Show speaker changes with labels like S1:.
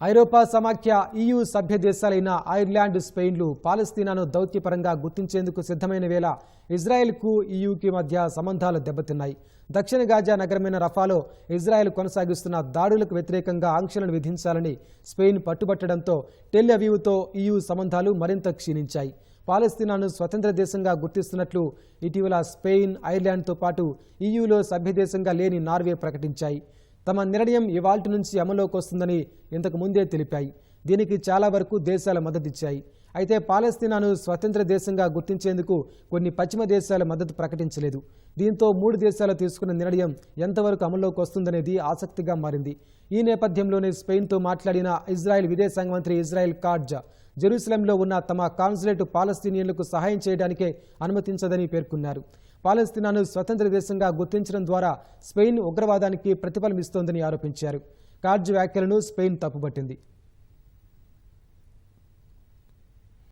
S1: ఐరోపా సమాఖ్య ఈయూ సభ్య దేశాలైన ఐర్లాండ్ స్పెయిన్లు పాలస్తీనాను దౌత్యపరంగా గుర్తించేందుకు సిద్ధమైన వేళ ఇజ్రాయెల్కు ఈయూకి మధ్య సంబంధాలు దెబ్బతిన్నాయి. దక్షిణ గాజా నగరమైన రఫాలో ఇజ్రాయెల్ కొనసాగిస్తున్న దాడులకు వ్యతిరేకంగా ఆంక్షలను విధించాలని స్పెయిన్ పట్టుబట్టడంతో టెల్ అవీవ్తో ఈయూ సంబంధాలు మరింత క్షీణించాయి. పాలస్తీనాను స్వతంత్ర దేశంగా గుర్తిస్తున్నట్లు ఇటీవల స్పెయిన్ ఐర్లాండ్తో పాటు ఈయూలో సభ్యదేశంగా లేని నార్వే ప్రకటించాయి. తమ నిర్ణయం ఇవాల్టి నుంచి అమల్లోకి వస్తుందని ఇంతకు ముందే తెలిపాయి. దీనికి చాలా వరకు దేశాలు మద్దతిచ్చాయి. అయితే పాలస్తీనాను స్వతంత్ర దేశంగా గుర్తించేందుకు కొన్ని పశ్చిమ దేశాల మద్దతు ప్రకటించలేదు. దీంతో మూడు దేశాలు తీసుకున్న నిర్ణయం ఎంతవరకు అమల్లోకి వస్తుందనేది ఆసక్తిగా మారింది. ఈ నేపథ్యంలోనే స్పెయిన్తో మాట్లాడిన ఇజ్రాయెల్ విదేశాంగ మంత్రి ఇజ్రాయెల్ కార్జా జెరూసలంలో ఉన్న తమ కాన్సులేట్ పాలస్తీనియన్లకు సహాయం చేయడానికే అనుమతించదని పేర్కొన్నారు. పాలస్తీనాను స్వతంత్ర దేశంగా గుర్తించడం ద్వారా స్పెయిన్ ఉగ్రవాదానికి ప్రతిఫలం ఇస్తోందని ఆరోపించారు. కార్జ్ వ్యాఖ్యలను స్పెయిన్ తప్పుపట్టింది.